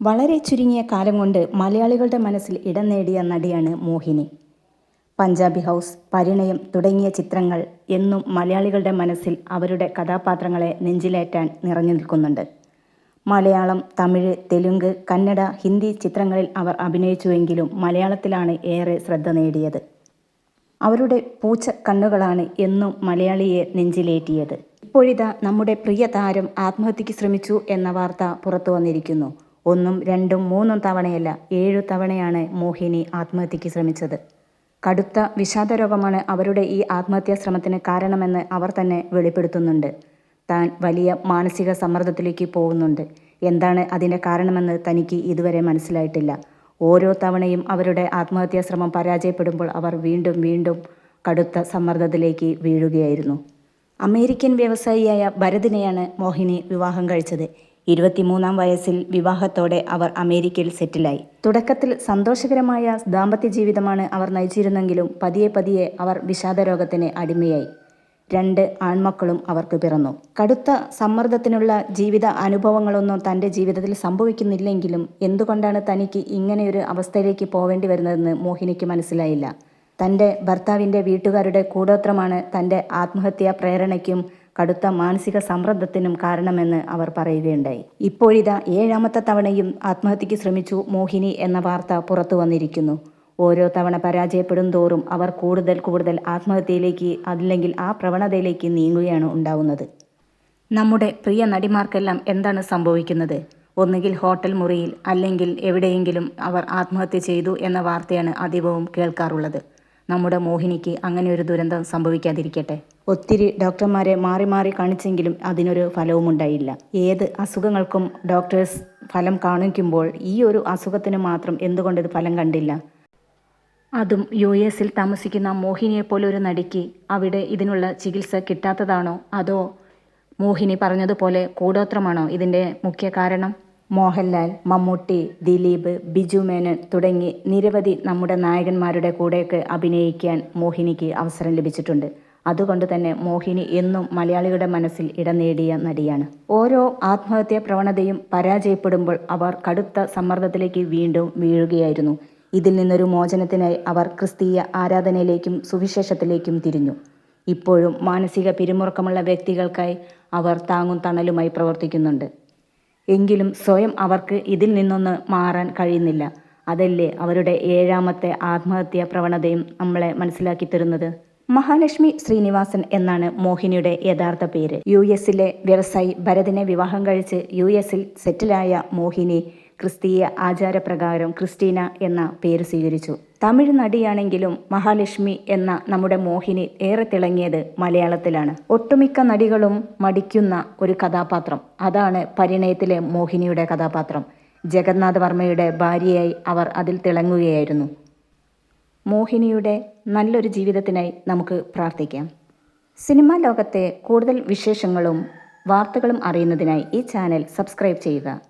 വളരെ ചുരുങ്ങിയ കാലം കൊണ്ട് മലയാളികളുടെ മനസ്സിൽ ഇടം നേടിയ നടിയാണ് മോഹിനി. പഞ്ചാബി ഹൗസ് പരിണയം തുടങ്ങിയ ചിത്രങ്ങൾ എന്നും മലയാളികളുടെ മനസ്സിൽ അവരുടെ കഥാപാത്രങ്ങളെ നെഞ്ചിലേറ്റാൻ നിറഞ്ഞു നിൽക്കുന്നുണ്ട്. മലയാളം തമിഴ് തെലുങ്ക് കന്നഡ ഹിന്ദി ചിത്രങ്ങളിൽ അവർ അഭിനയിച്ചുവെങ്കിലും മലയാളത്തിലാണ് ഏറെ ശ്രദ്ധ നേടിയത്. അവരുടെ പൂച്ച കണ്ണുകളാണ് എന്നും മലയാളിയെ നെഞ്ചിലേറ്റിയത്. ഇപ്പോഴിതാ നമ്മുടെ പ്രിയ താരം ആത്മഹത്യക്ക് ശ്രമിച്ചു എന്ന വാർത്ത പുറത്തു വന്നിരിക്കുന്നു. ഒന്നും രണ്ടും മൂന്നും തവണയല്ല ഏഴു തവണയാണ് മോഹിനി ആത്മഹത്യയ്ക്ക് ശ്രമിച്ചത്. കടുത്ത വിഷാദരോഗമാണ് അവരുടെ ഈ ആത്മഹത്യാ ശ്രമത്തിന് കാരണമെന്ന് അവർ തന്നെ വെളിപ്പെടുത്തുന്നുണ്ട്. താൻ വലിയ മാനസിക സമ്മർദ്ദത്തിലേക്ക് പോകുന്നുണ്ട്. എന്താണ് അതിന്റെ കാരണമെന്ന് തനിക്ക് ഇതുവരെ മനസ്സിലായിട്ടില്ല. ഓരോ തവണയും അവരുടെ ആത്മഹത്യാ ശ്രമം പരാജയപ്പെടുമ്പോൾ അവർ വീണ്ടും വീണ്ടും കടുത്ത സമ്മർദ്ദത്തിലേക്ക് വീഴുകയായിരുന്നു. അമേരിക്കൻ വ്യവസായിയായ ഭരതിനെയാണ് മോഹിനി വിവാഹം കഴിച്ചത്. ഇരുപത്തിമൂന്നാം വയസ്സിൽ വിവാഹത്തോടെ അവർ അമേരിക്കയിൽ സെറ്റിലായി. തുടക്കത്തിൽ സന്തോഷകരമായ ദാമ്പത്യ ജീവിതമാണ് അവർ നയിച്ചിരുന്നെങ്കിലും പതിയെ പതിയെ അവർ വിഷാദരോഗത്തിന് അടിമയായി. രണ്ട് ആൺമക്കളും അവർക്ക് പിറന്നു. കടുത്ത സമ്മർദ്ദത്തിനുള്ള ജീവിത അനുഭവങ്ങളൊന്നും തന്റെ ജീവിതത്തിൽ സംഭവിക്കുന്നില്ലെങ്കിലും എന്തുകൊണ്ടാണ് തനിക്ക് ഇങ്ങനെയൊരു അവസ്ഥയിലേക്ക് പോവേണ്ടി വരുന്നതെന്ന് മോഹിനിക്ക് മനസ്സിലായില്ല. തന്റെ ഭർത്താവിന്റെ വീട്ടുകാരുടെ കൂടോത്രമാണ് തന്റെ ആത്മഹത്യാ പ്രേരണയ്ക്കും കടുത്ത മാനസിക സമ്മർദ്ദത്തിനും കാരണമെന്ന് അവർ പറയുകയുണ്ടായി. ഇപ്പോഴിതാ ഏഴാമത്തെ തവണയും ആത്മഹത്യയ്ക്ക് ശ്രമിച്ചു മോഹിനി എന്ന വാർത്ത പുറത്തു വന്നിരിക്കുന്നു. ഓരോ തവണ പരാജയപ്പെടും തോറും അവർ കൂടുതൽ കൂടുതൽ ആത്മഹത്യയിലേക്ക് അല്ലെങ്കിൽ ആ പ്രവണതയിലേക്ക് നീങ്ങുകയാണ് ഉണ്ടാവുന്നത്. നമ്മുടെ പ്രിയ നടിമാർക്കെല്ലാം എന്താണ് സംഭവിക്കുന്നത്? ഒന്നുകിൽ ഹോട്ടൽ മുറിയിൽ അല്ലെങ്കിൽ എവിടെയെങ്കിലും അവർ ആത്മഹത്യ ചെയ്തു എന്ന വാർത്തയാണ് അധികവും കേൾക്കാറുള്ളത്. നമ്മുടെ മോഹിനിക്ക് അങ്ങനെ ഒരു ദുരന്തം സംഭവിക്കാതിരിക്കട്ടെ. ഒത്തിരി ഡോക്ടർമാരെ മാറി മാറി കാണിച്ചെങ്കിലും അതിനൊരു ഫലവും ഉണ്ടായില്ല. ഏത് അസുഖങ്ങൾക്കും ഡോക്ടേഴ്സ് ഫലം കാണിക്കുമ്പോൾ ഈ ഒരു അസുഖത്തിന് മാത്രം എന്തുകൊണ്ട് ഇത് ഫലം കണ്ടില്ല? അതും യു എസിൽ താമസിക്കുന്ന മോഹിനിയെപ്പോലെ ഒരു നടിക്ക് അവിടെ ഇതിനുള്ള ചികിത്സ കിട്ടാത്തതാണോ? അതോ മോഹിനി പറഞ്ഞതുപോലെ കൂടോത്രമാണോ ഇതിന്റെ മുഖ്യ കാരണം? മോഹൻലാൽ മമ്മൂട്ടി ദിലീപ് ബിജു മേനൻ തുടങ്ങി നിരവധി നമ്മുടെ നായകന്മാരുടെ കൂടെയൊക്കെ അഭിനയിക്കാൻ മോഹിനിക്ക് അവസരം ലഭിച്ചിട്ടുണ്ട്. അതുകൊണ്ട് തന്നെ മോഹിനി എന്നും മലയാളികളുടെ മനസ്സിൽ ഇടം നേടിയ നടിയാണ്. ഓരോ ആത്മഹത്യാ പ്രവണതയും പരാജയപ്പെടുമ്പോൾ അവർ കടുത്ത സമ്മർദ്ദത്തിലേക്ക് വീണ്ടും വീഴുകയായിരുന്നു. ഇതിൽ നിന്നൊരു മോചനത്തിനായി അവർ ക്രിസ്തീയ ആരാധനയിലേക്കും സുവിശേഷത്തിലേക്കും തിരിഞ്ഞു. ഇപ്പോഴും മാനസിക പിരിമുറുക്കമുള്ള വ്യക്തികൾക്കായി അവർ താങ്ങും തണലുമായി പ്രവർത്തിക്കുന്നുണ്ട്. എങ്കിലും സ്വയം അവർക്ക് ഇതിൽ നിന്നൊന്ന് മാറാൻ കഴിയുന്നില്ല. അതല്ലേ അവരുടെ ഏഴാമത്തെ ആത്മഹത്യാ പ്രവണതയും നമ്മളെ മനസ്സിലാക്കി തരുന്നത്? മഹാലക്ഷ്മി ശ്രീനിവാസൻ എന്നാണ് മോഹിനിയുടെ യഥാർത്ഥ പേര്. യു എസിലെ വ്യവസായി ഭരതിനെ വിവാഹം കഴിച്ച് യു എസിൽ സെറ്റിലായ മോഹിനി ക്രിസ്തീയ ആചാരപ്രകാരം ക്രിസ്റ്റീന എന്ന പേര് സ്വീകരിച്ചു. തമിഴ് നടിയാണെങ്കിലും മഹാലക്ഷ്മി എന്ന നമ്മുടെ മോഹിനി ഏറെ തിളങ്ങിയത് മലയാളത്തിലാണ്. ഒട്ടുമിക്ക നടികളും മടിക്കുന്ന ഒരു കഥാപാത്രം. അതാണ് പരിണയത്തിലെ മോഹിനിയുടെ കഥാപാത്രം. ജഗന്നാഥ് വർമ്മയുടെ ഭാര്യയായി അവർ അതിൽ തിളങ്ങുകയായിരുന്നു. മോഹിനിയുടെ നല്ലൊരു ജീവിതത്തിനായി നമുക്ക് പ്രാർത്ഥിക്കാം. സിനിമാ ലോകത്തെ കൂടുതൽ വിശേഷങ്ങളും വാർത്തകളും അറിയുന്നതിനായി ഈ ചാനൽ സബ്സ്ക്രൈബ് ചെയ്യുക.